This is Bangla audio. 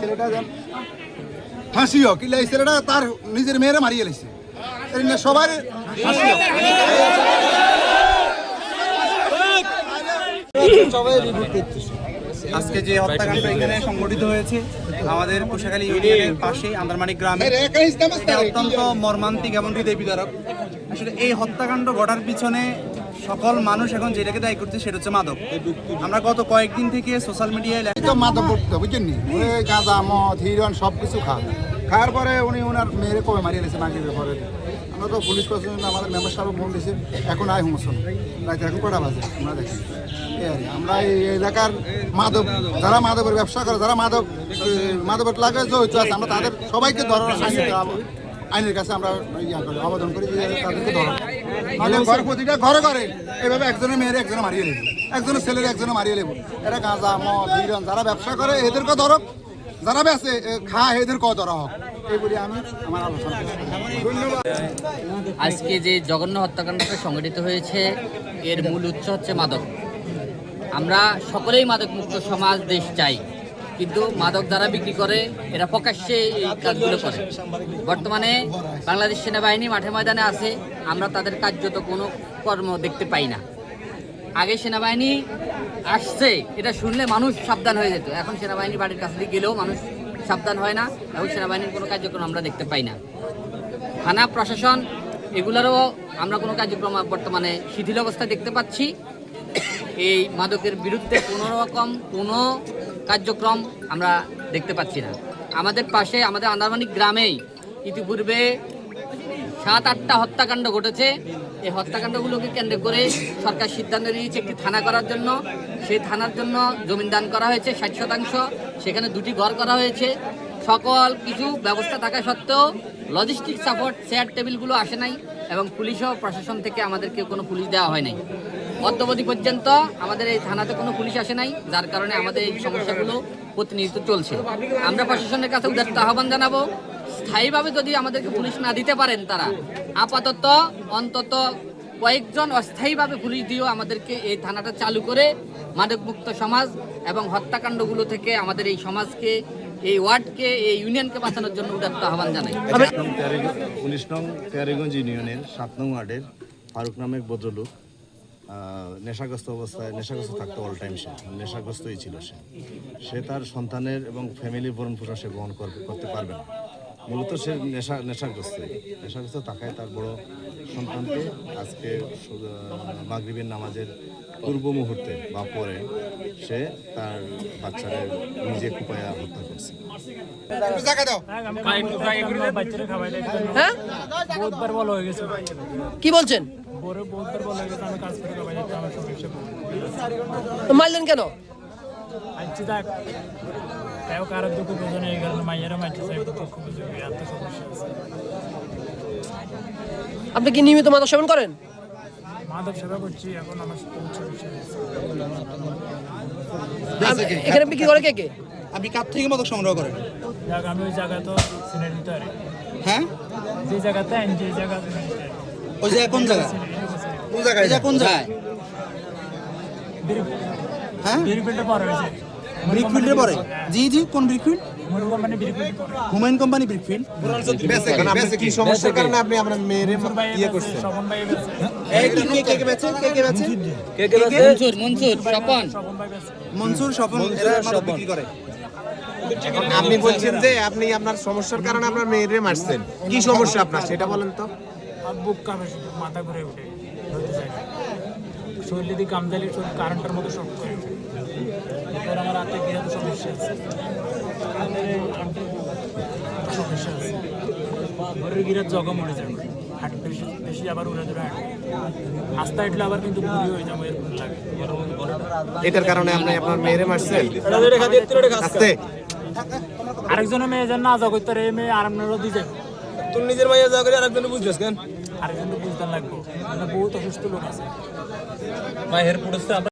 ছেলেটা যেন ফাঁসি হোক এই ছেলেটা তার নিজের মেয়েরে মারিয়ে নিয়ে সবার ফাঁসি আজকে যে হত্যাকাণ্ড এখানে সংঘটিত হয়েছে আমাদের কুশাখালী ইউনিয়নের পাশে আন্দারমানিক গ্রামে অত্যন্ত মর্মান্তিক এবং হৃদয় বিদারক আসলে এই হত্যাকাণ্ড ঘটার পিছনে সকল মানুষ এখন যেটাকে দায়ী করছে সেটা হচ্ছে মাদক। আমরা গত কয়েকদিন থেকে সোশ্যাল মিডিয়ায় মাদক ভুক্ত বুঝছেন গাঁজা, মদ হিরোইন সব কিছু খা খাওয়ার পরে উনি ওনার মেয়েরে কবে মারিয়ে দিয়েছে মাগরিবের পরে আমরা তো পুলিশ প্রশাসন, আমাদের মেম্বার সাহেব ফোন দিয়েছে, এখন আয় হুমসন রাত এখন কটা বাজে? আমরা দেখি। আমরা এই এলাকার মাদক, যারা মাদকের ব্যবসা করে, যারা মাদক মাদকের লাগে জড়িত আছে, আমরা তাদের সবাইকে ধরার আইন, আইনের কাছে আমরা ইয়া করি আবেদন করি তাদেরকে ধরো নাহলে ঘর প্রতিটা ঘরে ঘরে। এভাবে একজনের মেয়ের একজনে মারিয়ে নেব একজনের ছেলের একজনে মারিয়ে নেব এরা গাঁজা, মদ যারা ব্যবসা করে এদেরকে ধরো যারা বেছে খায় এদেরকেও ধরা হোক এই আমি আমার আলোচনা আজকে যে জঘন্য হত্যাকাণ্ডটা সংঘটিত হয়েছে, এর মূল উৎস হচ্ছে মাদক। আমরা সকলেই মাদক মুক্ত সমাজ, দেশ চাই। কিন্তু মাদক যারা বিক্রি করে, এরা প্রকাশ্যে এই কাজগুলো করে। বর্তমানে বাংলাদেশ সেনাবাহিনী মাঠে ময়দানে আছে, আমরা তাদের কার্যত কোনো কর্ম দেখতে পাই না। আগে সেনাবাহিনী আসছে, এটা শুনলে মানুষ সাবধান হয়ে যেত। এখন সেনাবাহিনী বাড়ির কাছে গেলেও মানুষ সাবধান হয় না, এবং সেনাবাহিনীর কোনো কার্যক্রম আমরা দেখতে পাই না। থানা, প্রশাসন, এগুলোরও আমরা কোনো কার্যক্রম বর্তমানে শিথিল অবস্থায় দেখতে পাচ্ছি। এই মাদকের বিরুদ্ধে কোনো রকম কোনো কার্যক্রম আমরা দেখতে পাচ্ছি না। আমাদের পাশে আমাদের আন্দারমানিক গ্রামেই ইতিপূর্বে সাত, আটটা হত্যাকাণ্ড ঘটেছে। এই হত্যাকাণ্ডগুলোকে কেন্দ্র করে সরকার সিদ্ধান্ত নিয়েছে একটি থানা করার জন্য। সেই থানার জন্য জমিন দান করা হয়েছে ষাট শতাংশ। সেখানে দুটি ঘর করা হয়েছে। সকল কিছু ব্যবস্থা থাকা সত্ত্বেও লজিস্টিক সাপোর্ট চেয়ার টেবিলগুলো আসে নাই এবং পুলিশ ও প্রশাসন থেকে আমাদেরকে কোনো পুলিশ দেওয়া হয় নাই। অদ্যবধি পর্যন্ত আমাদের এই থানাতে কোনো পুলিশ আসে নাই যার কারণে আমাদের এই সমস্যাগুলো প্রতিনিধিত্ব চলছে। আমরা প্রশাসনের কাছে উদার্ত আহ্বান জানাব স্থায়ীভাবে যদি আমাদেরকে পুলিশ না দিতে পারেন তারা আপাতত অন্তত কয়েকজন অস্থায়ীভাবে পুলিশ দিয়েও আমাদেরকে এই থানাটা চালু করে মাদকমুক্ত সমাজ এবং হত্যাকাণ্ডগুলো থেকে আমাদের এই সমাজকে এই ওয়ার্ডকে এই ইউনিয়নকে বাঁচানোর জন্য উদাত্ত আহ্বান জানাই। উনিশ নং তেয়ারিগঞ্জ ইউনিয়নের সাত নং ওয়ার্ডের ফারুক নামে এক ভদ্রলোক আহ, নেশাগ্রস্ত অবস্থায় নেশাগ্রস্ত থাকতো অল টাইম সে। নেশাগ্রস্তই ছিল সে। সে তার সন্তানের এবং ফ্যামিলির ভরণ পোষণ সে বহন করবে করতে পারবে না। মূলত সে নেশা নেশাগ্রস্ত নেশাগ্রস্ত থাকায় তার বড় সন্তানকে আজকে মাগরিবের নামাজের পূর্ব মুহূর্তে বা পরে সে তার বাচ্চাদের নিজে কুপায়া হত্যা করছে। হ্যাঁ? হয়ে কি বলছেন? বড় বহুতবার বলা গেছে আমি কাজ আমার মারলেন কেন? দেখ। তাও কারোর দুঃখ বোঝে এই কারণে মাইয়ারা মাইছে সাহেব দুঃখ বুঝে এত সমস্যা আছে। আপনি কি নিয়মিত মাদক সেবন করেন? মাদক সেবা করছি এখন আমার এখানে বিক্রি করে কে কে? আপনি কার থেকে মাদক সংগ্রহ করেন? আমি ওই জায়গা তো হ্যাঁ? যে জায়গাতে যে জায়গা ওই জায়গা কোন জায়গা কোন জায়গায়? কোন জায়গায়? হ্যাঁ? ব্রিকফিল্ডের পরে জি জি কোন brickfield company Humayun company brickfield কি সমস্যার কারণে আপনি আপনার মেয়েরে ইয়ে করছেন? স্বপন ভাই বেছে কে কে কে বেচে কে কে বেচে মনসুর মনসুর স্বপন। স্বপন ভাই বেছে। মনসুর স্বপন এরা মাদক বিক্রি করে। আপনি বলছেন যে আপনি আপনার সমস্যার কারণে আপনার মেয়েরে মারছেন। কি সমস্যা আপনার? সেটা বলেন তো। আর বুক কামে শুধু মাথা ঘুরে উঠে ধরতে চাই। শরীরে দিয়ে কাম দিলে শরীর কারেন্টের মতো শক্ত হয়ে ওঠে। এরপর আমার হাতে গিয়ে সমস্যা আছে। সমস্যা আছে। ঘরের গিরে জগা মরে যাবে হাঁট বেশি বেশি আবার উড়ে ধরে হাঁটে। আস্তে হাঁটলে আবার কিন্তু ঘুরি হয়ে যাব এরকম লাগে। এটার কারণে আপনি আপনার মেয়েরে মারছেন? আস্তে। আরেকজনের মেয়ে যেন না জগৎ তার এই মেয়ে আরামনারও দিয়ে যাবে তুমি নিজের মাইয়া যা করে আরেকজন বুঝছিস কেন? আরেকজন কিন্তু বুঝতে লাগবো। বহুত অসুস্থ লোক আছে।